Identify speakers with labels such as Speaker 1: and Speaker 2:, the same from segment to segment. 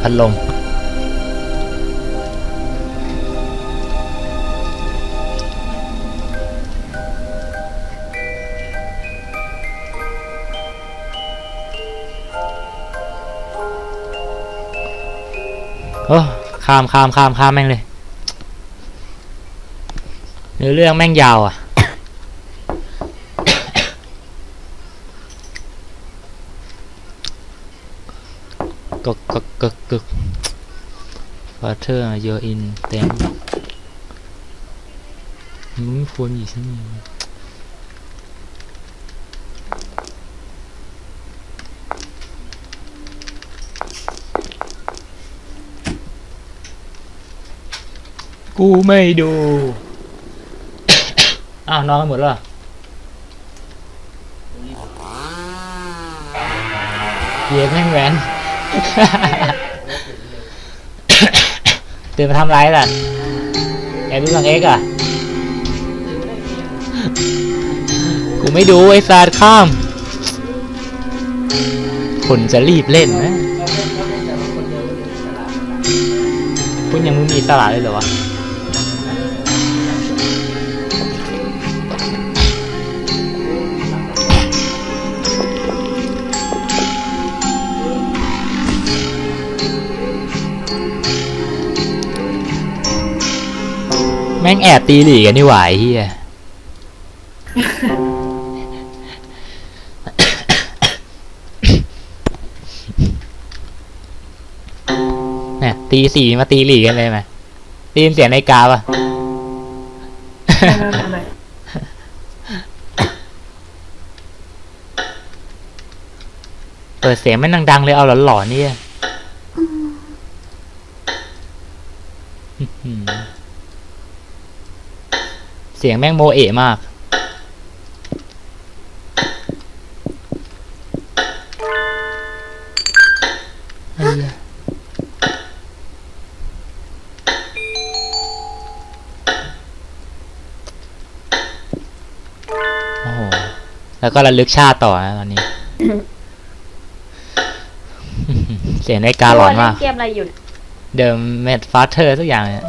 Speaker 1: พัดลม โอ้ข้ามข้ามข้ามข้ามแม่งเลย เนื้อเรื่องแม่งยาวอะ กึกกึกกึกกึก Water you're in เต็มมึงไม่ควรอยู่ที่นี่กูไม่ดู อ้าวนอนกันหมดแล้วเหรอเย็นแม่งแหวน ตื่นมาทำไรล่ะแอบดูหนังเอ็กอะ กูไม่ดูไอ้ซาดข้าม คนจะรีบเล่นนะคุณยังมึงมีสลาดเลยเหรอวะ ม่งแอบตีหลีกันนี่หวาไอ้เฮียเนี่ยตีสี่มาตีหลีกันเลยไหมได้ยินเสียงในกาปะเปิดเสียงไม่งดังๆเลยเอาหลอนๆเนี่ยอื้อหือ เสียงแม่งโมเอะมากไอ้เหี้ยโอ้โห แล้วก็ระลึกชาติต่อนะตอนนี้ เสียงในาฬิกาหลอนมาก
Speaker 2: เล่นเกมอะไรอยู่เนี่ย
Speaker 1: เดิมเมดฟาเธอร์สักอย่างเนี่ย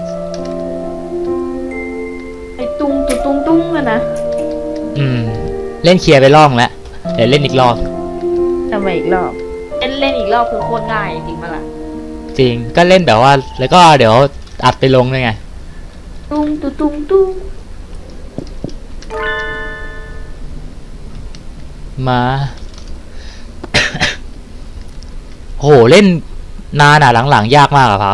Speaker 2: อื
Speaker 1: ม เล่นเคลียร์ไปรอบแล้วเดี๋ยวเล่นอีกรอบ
Speaker 2: ทำไมอีกรอบ เล่นเล่นอีกรอบคือโคตรง่ายจริงๆมาล่ะ
Speaker 1: จริง ก็เล่นแบบว่า แล้วก็เดี๋ยวอัดไปลงด้วยไง
Speaker 2: ตุ้งตุ้งตุ้งตุ้ง
Speaker 1: มา โห เล่นนานอะหลังๆ ยากมากอะเพา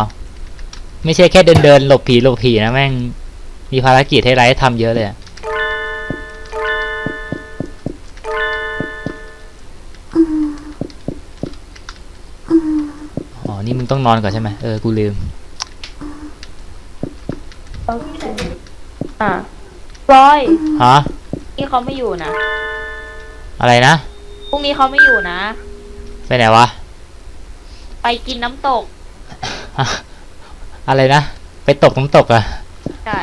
Speaker 1: ไม่ใช่แค่เดินเดินๆหลบผีหลบผีนะแม่ง มีภารกิจให้ไรให้ทำเยอะเลยอะ อ๋อ นี่มึงต้องนอนก่อนใช่ไหมเออ กูลืม
Speaker 2: อะรอย
Speaker 1: ฮะ
Speaker 2: นี่เขาไม่อยู่นะ
Speaker 1: อะไรนะ
Speaker 2: พรุ่งนี้เขาไม่อยู่นะ
Speaker 1: ไปไหนวะ
Speaker 2: ไปกินน้ำตก
Speaker 1: ฮะอะไรนะ ไปตกน้ำตกอะ
Speaker 2: ใช่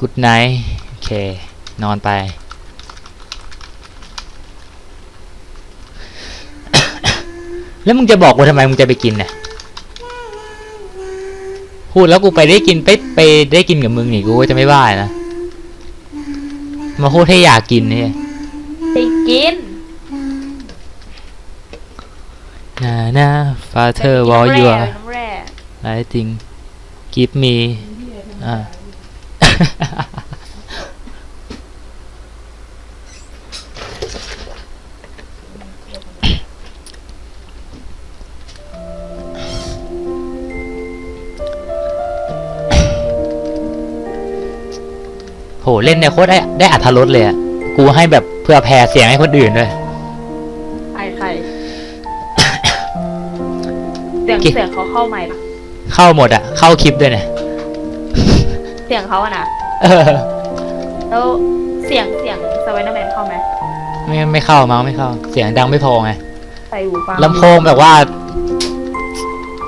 Speaker 1: กูดไนท์โอเค นอนไป แล้วมึงจะบอกกูทำไมมึงจะไปกินเนี่ยพูดแล้วกูไปได้กินไปไปได้กินกับมึงนี่กูก็จะไม่บ้านะมาพูดให้อยากกินเนี่ย
Speaker 2: ไปกิน
Speaker 1: นะนะ father
Speaker 2: ไป
Speaker 1: while
Speaker 2: กิน
Speaker 1: you
Speaker 2: น้ำ
Speaker 1: are
Speaker 2: แร่น้ำแร่
Speaker 1: I think give me อ่า โหเล่นเนี่ยโคตรได้ได้อัธรสเลยอะกูให้แบบเพื่อแผ่เสียงให้คนอื่นด้วย
Speaker 2: ใครใครเสียง
Speaker 1: กิน
Speaker 2: เสียงเขาเข้าไหมปะ
Speaker 1: เข้าหมดอะเข้าคลิปด้วยเนี่ย
Speaker 2: เสียงเขาอะนะ
Speaker 1: เออ
Speaker 2: แล้วเสียงเสียงสไปเดอร์แมนเข้าไหม
Speaker 1: ไม่ไม่เข้าเมาส์ไม่เข้า เสียงดังไม่พอไง
Speaker 2: ใส่หูฟัง
Speaker 1: ลำโพงแบบว่า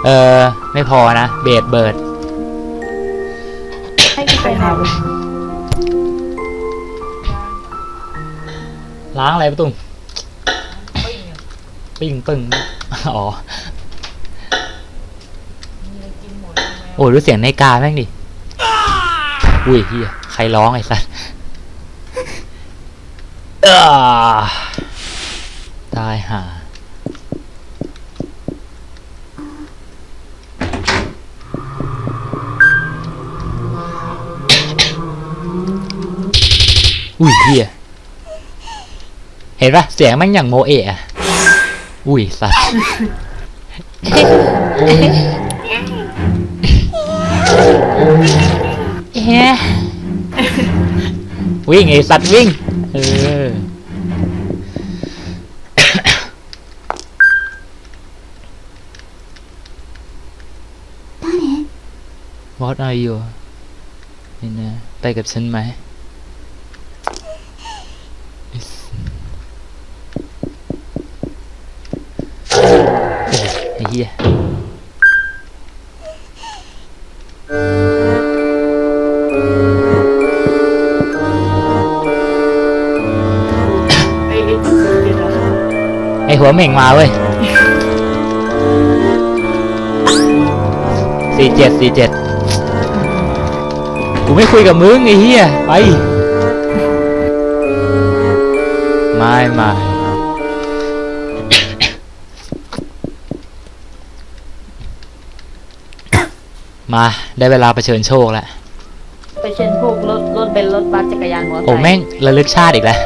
Speaker 1: เออไม่พอนะเบสเบิร์ด
Speaker 2: ให้กูไปหา
Speaker 1: ล้างอะไรประตุ้ง
Speaker 2: เฮ้ย
Speaker 1: ปิ้งปึ้งอ๋อโอ้ยรู้เสียงในกาแม่งดิอุ้ยเฮียใครร้องไอ้สัสเอ้อตายห่าอุ้ยเฮีย เห็นปะเสียงแม่งอย่างโมเอะอะอุ้ยสัสเอ๊ะวิ่งไอสัตว์วิ่ง เออ What are you นี่นะไปกับฉันไหม Is- โอ้ยไอ้เหี้ ย
Speaker 2: ไอ้
Speaker 1: หัวเหม่งมาเว้ยสี่เจ็ดสี่เจ็ดกูไม่คุยกับมึงไอ้เหี้ยไป ไม่ไม่ มาได้เวลาเผชิญโชคแล้ว
Speaker 2: ไปเช่นพวกรถรถเป็นรถบัสจักรยานมอเตอร์ไซ
Speaker 1: โอ้
Speaker 2: ค์
Speaker 1: แม่งระลึกชาติอีกแล้ว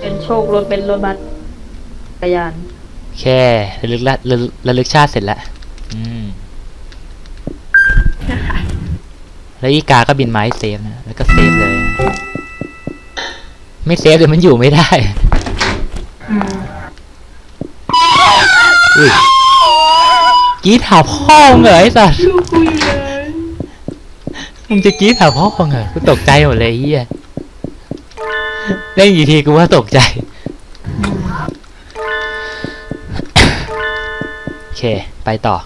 Speaker 2: เป็นโชครถเป็นรถบัสจักรยาน
Speaker 1: แค่ระลึกละระลึกระลึกชาติเสร็จแล้วอืม แล้วอีกาก็บินมาให้เซฟนะ แล้วก็เซฟเลย ไม่เซฟเดี๋ยวมันอยู่ไม่ได้ อุ้ยกรีดหาพ่อมึงเหรอไอ้สัส
Speaker 2: ลูกกูอยู่เลย
Speaker 1: มึงจะกรีดหาพ่อมึงเหรอกูตกใจหมดเลยไอ้เฮียเล่นกี่ทีกูว่าตกใจ โอเค ไปต่อ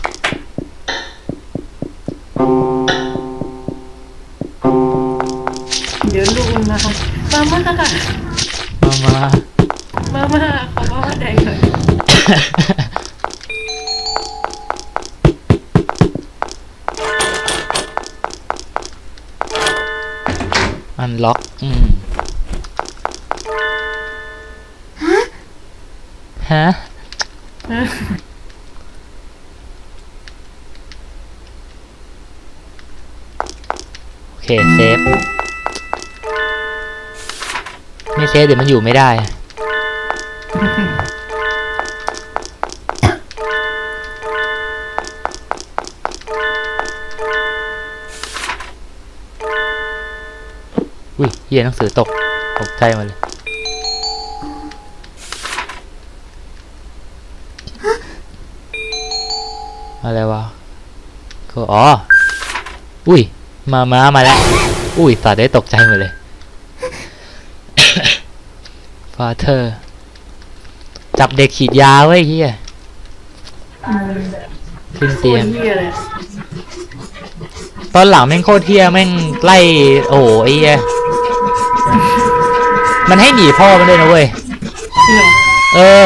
Speaker 2: มาม่ามา
Speaker 1: มามา
Speaker 2: ม่าขอมาม่าแดงหน่อย
Speaker 1: อันล็อก อืม ฮะ โอเค เซฟไม่ เซฟเดี๋ยวมันอยู่ไม่ได้ อุ้ยเฮียหนังสือตกตกใจมาเลย อะไรวะก็อ๋อ อุ้ย มามามาแล้ว อุ้ยสัตว์ได้ตกใจหมดเลย ฟาเธอร์ จับเด็กฉีดยาไว้ยเฮียขึ้นเตียง
Speaker 2: เฮียเลย
Speaker 1: ตอนหลังแม่งโคตรเที่ยแม่งไล่โอ้โหไอ้เหี้ยมันให้หนีพ่อมันด้วยนะเว้ย
Speaker 2: จริงเหรอ
Speaker 1: เออ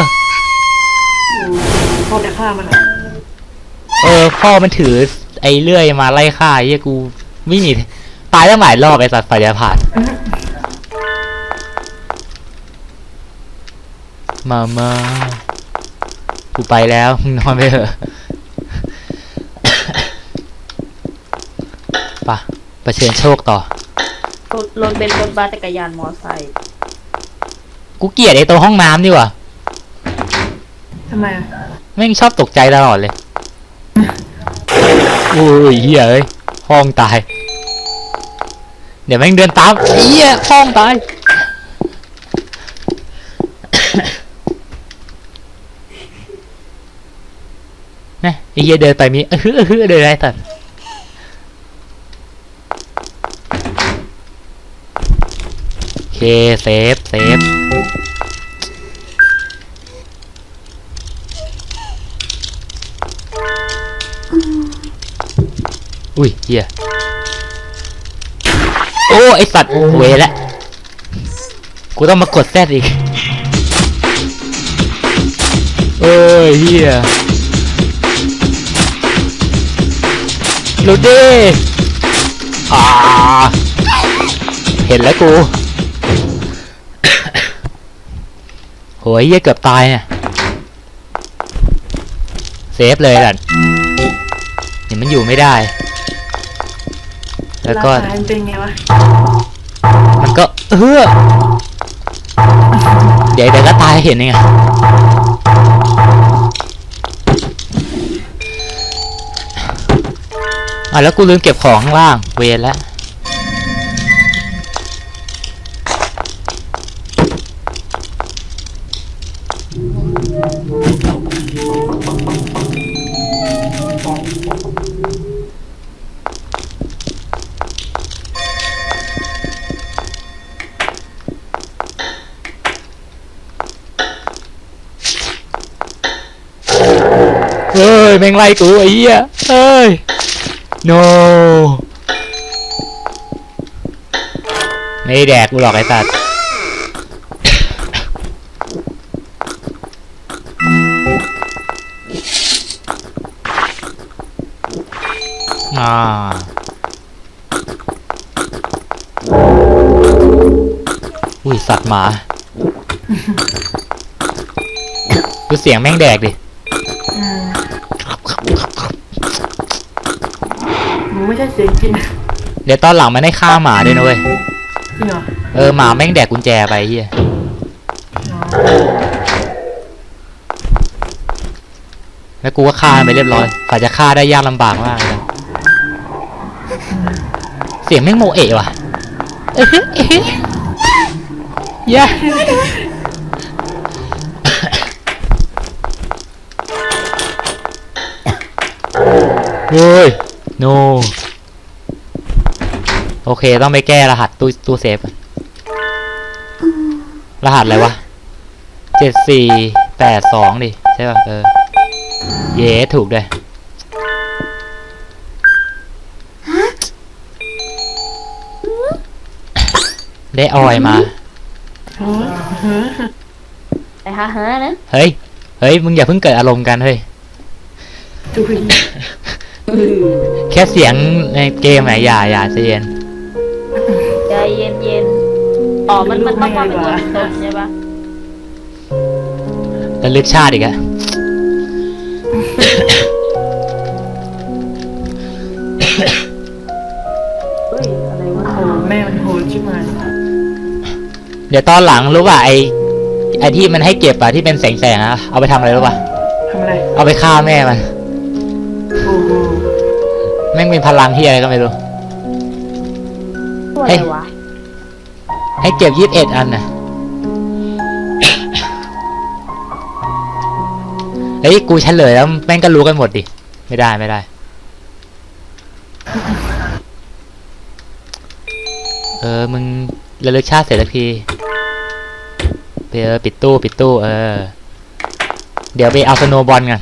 Speaker 2: พ่อจะฆ่ามันเหรอ
Speaker 1: เออ พ่อมันถือ ไอ้เลื่อยมาไล่ฆ่าไอ้เหี้ยกูวิ่งหนีตายตั้งหลายรอบไอ้สัตว์ฝ่ายจะผ่าน มามากูไปแล้วมึงนอนไปเถอะไปะประเชิญโชคต่อ
Speaker 2: รถรถเป็นรถบัสจักรยานมอเตอร์ไซค์
Speaker 1: กูเกลียดไอ้ตัวห้องน้ำดีกว่า
Speaker 2: ทำไมอะ
Speaker 1: แม่งชอบตกใจตลอดเลยโอ้ยเฮียเอ้ยห้องตาย เดี๋ยวแม่งเดินตามเฮียห้องตาย นะไอ้เหี้ยเดินไปมีเออฮือเออฮือเดินไรสัตว์เคเซฟเซฟอุ้ยเหี้ยโอ้ไอสัตว์เวละกูต้องมากดแซดอีก เอ้ยเฮีย หลุดดิอ่าเห็นแล้วกูโหยเฮียเกือบตายเนี่ยเซฟเลยล่ะเดี๋ยมันอยู่ไม่ได้ แล้วก็
Speaker 2: ราคามันเป็นไงวะ
Speaker 1: มันก็เฮ้อเดี๋ยวเดี๋ยวก็ตายเห็นไงอะ แล้วกูลืมเก็บของข้างล่าง เวรแล้วเฮ้ยแม่งไล่กูไอ้เหี้ยเอ้ย no ไม่ได้แดกกูหรอกไอ้สัตว์อ่าอุ้ยสัตว์หมา ดูเสียงแม่งแดกดิ
Speaker 2: ไม่ใช่เสียงกิน
Speaker 1: เดี๋ยวตอนหลังมันได้ฆ่าหมาด้วยนะเว้ย
Speaker 2: จริงเหรอ
Speaker 1: เออหมาแม่งแดกกุญแจไปเฮีย
Speaker 2: อ๋อ
Speaker 1: แล้วกูก็ฆ่ามันไปเรียบร้อยกว่าจะฆ่าได้ยากลำบากมากเลยเสียงแม่งโมเอะว่ะเอ๊ะเอ๊ะเย้เฮ้ยโน โอเค ต้องไปแก้รหัสตู้ตู้เซฟก่อนรหัสอะไรวะเจ็ดสี่แปดสองดิ ใช่ป่ะ เออ เย้ถูกด้วยได้ออยมา
Speaker 2: เฮ้ยเฮ้ย
Speaker 3: แต่ฮ่าฮ่านะ
Speaker 1: เฮ้ย เฮ้ย มึงอย่าเพิ่งเกิดอารมณ์กันเฮ้ย
Speaker 2: จุย
Speaker 1: แค่เสียงในเกมไหนอย่าอย่าใจเย็น
Speaker 3: อ๋อ มันมันต้องว่าเป็นตัวเป็นตนใช่ปะ
Speaker 1: ระลึกชาติอีกอะ
Speaker 3: เฮ้ยอะไรวะ
Speaker 2: โอ้แม่มันโหดชิบหาย
Speaker 1: เดี๋ยวตอนหลังรู้ป่ะไอไอที่มันให้เก็บอะที่เป็นแสงแสงๆอะเอาไปทำอะไรรู้ป่ะ
Speaker 2: ทำอะไร
Speaker 1: เอาไปฆ่าแม่มัน
Speaker 2: โอ้โห
Speaker 1: แม่งมีพลังที่อะไรก็ไม่รู้
Speaker 3: ตัวอะ
Speaker 1: เฮ้
Speaker 3: ไร
Speaker 1: ย
Speaker 3: วะ
Speaker 1: ให้เก็บยี่สิบเอ็ดอันนะเฮ้ยกูเฉลยแล้วแม่งก็รู้กันหมดดิ ไม่ได้ไม่ได้ เออ มึงระลึกชาติเสร็จสักทีไปเออปิดตู้ปิดตู้ เออ เดี๋ยวไปเอาสโนบอลกัน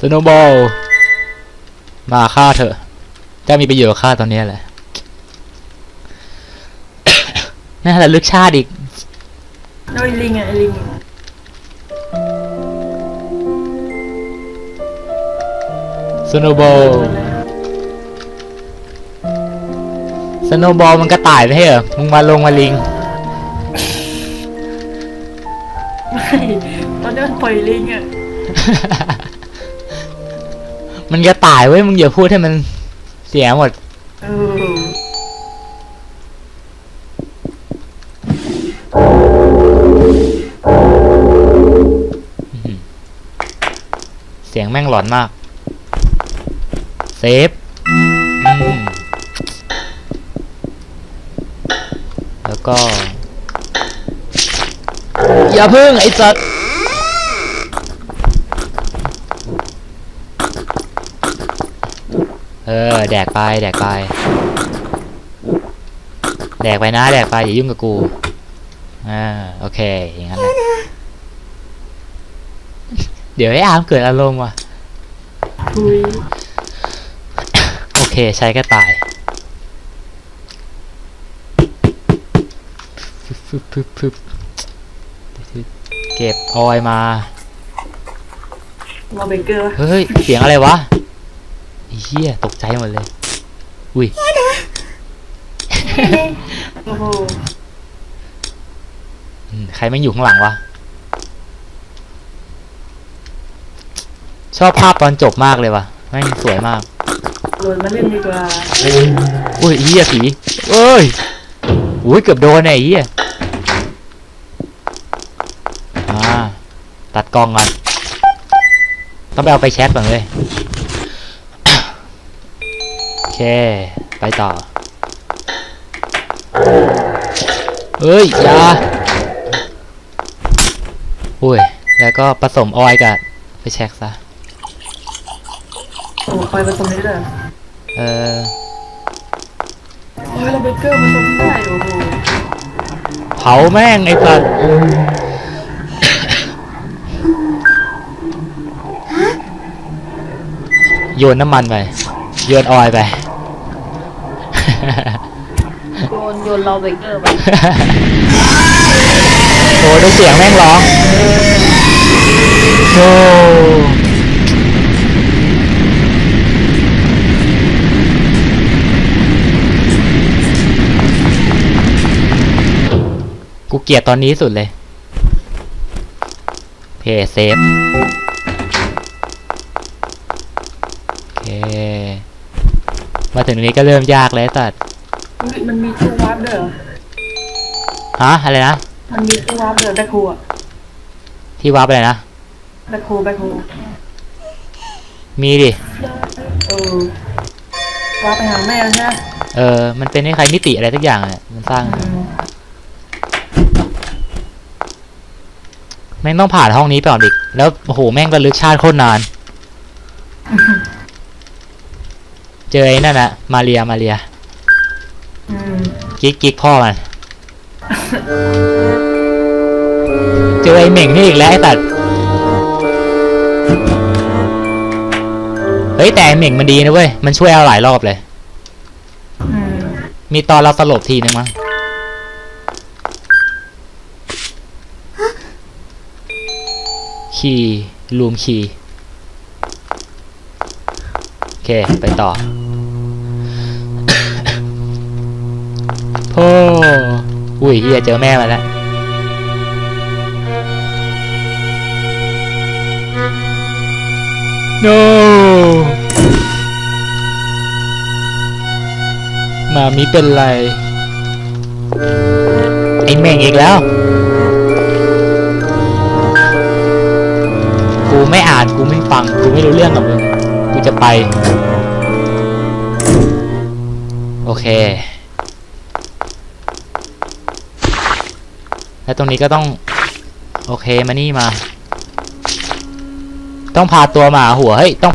Speaker 1: สโนบอลมาฆ่าเถอะ จะมีประโยชน์กับฆ่าตอนนี้แหละ น่าระลึกชาติอีก
Speaker 2: แล้วไอ้ลิงอะไอ้ลิง
Speaker 1: สโนว์บอลสโนว์บอลมันก็ตายไปให้เหรอมึงมาลงมาลิง
Speaker 2: ไม่ตอนนี้มันปล่อยลิงอะ
Speaker 1: มันจะตายเว้ยมึงอย่าพูดให้มันเสียหมด
Speaker 2: เสี
Speaker 1: ยงแม่งหลอนมาก เซฟแล้วก็ อย่าพึ่งไอ้สัตว์เออ แดกไป แดกไป แดกไปนะ แดกไป อย่ายุ่งกับกู อ่า โอเค อย่างนั้นแหละ เดี๋ยวไอ้อาร์มเกิดอารมณ์ว่ะ
Speaker 4: ทุย
Speaker 1: โอเคใช้ก็ตายฟึบฟึบฟึบฟึบเก็บออยมา
Speaker 4: วอลเบเกอร์
Speaker 1: เฮ้ย เสียงอะไรวะไอ้เฮียตกใจหมดเลย อุ้ย
Speaker 4: โอ้โห
Speaker 1: อืมใครไม่งอยู่ข้างหลังวะ อบภาพตอนจบมากเลยวะแม่งสวยมาก
Speaker 4: โหลดมาเล่นดีกว่า
Speaker 1: อุ้ยไอ้เฮียผีเอ้ยอุ้ยเกือบโดนไอ้เฮียอ่าตัดกล้องก่อนต้องไปเอาไปแช็คก่อนเลยโอเค ไปต่อเฮ้ยอยาอุ้ย แล้วก็ผสมออยล์กับไปแช็คซะ
Speaker 4: โอ้คอยผสมได้เลย
Speaker 1: เออ
Speaker 4: โอ้ยวอลเบเกอร์ผสมได้โอ้โห
Speaker 1: เผาแม่งไอ้สัตว์โยนน้ำมันไป โยนออยล์ไป
Speaker 2: โยนโยนเราเบเกอร์ไป
Speaker 1: โอ้ดูเสียงแม่งร้องโอ้ กูเกลียดตอนนี้สุดเลยเพย์เซฟโอเค มาถึงตรงนี้ก็เริ่มยากแล้วไอ้สัตว์
Speaker 4: อุ๊ยมันมีตู้วาร์ปด้วยเหรอ
Speaker 1: ฮะอะไรนะ
Speaker 4: มันมีตู้วาร์ปด้วยแบ็คโฮอะ
Speaker 1: ที่วาร์ปอะไรนะ
Speaker 4: แบ็คโฮแบ็คโฮ
Speaker 1: มีดิ
Speaker 4: เออวาร์ปไปหาแม่ใช่ไหม
Speaker 1: เออมันเป็นให้ใครมิติอะไรทุกอย่างอะมันสร้าง
Speaker 4: อืม
Speaker 1: แม่งต้องผ่านห้องนี้ไปก่อนดิแล้วโอ้โหแม่งระลึกชาติโคตรนาน เจอไอ้นั่นนะมาเรียมาเรีย
Speaker 4: อืม
Speaker 1: กิ๊กกิ๊กพ่อมัน เจอไอ้เหม่งนี่อีกแล้วไอ้ตัดเฮ้ยแต่ไอ้เหม่งมันดีนะเว้ย มันช่วยเอาหลายรอบเลย
Speaker 4: อืม
Speaker 1: มีตอนเราสลบทีนึงมั้ง คีย์รูมคีย์โอเค ไปต่อโอ้อุ้ยเฮียเจอแม่มาแล้ว no มามิเป็นไร ไอเม่งอีกแล้ว ไม่อ่านกูไม่ฟังกูไม่รู้เรื่องกับมึงกูจะไป โอเค แล้วตรงนี้ก็ต้อง โอเคมานี่มา ต้องพาตัวมาหาหัวเฮ้ยต้อง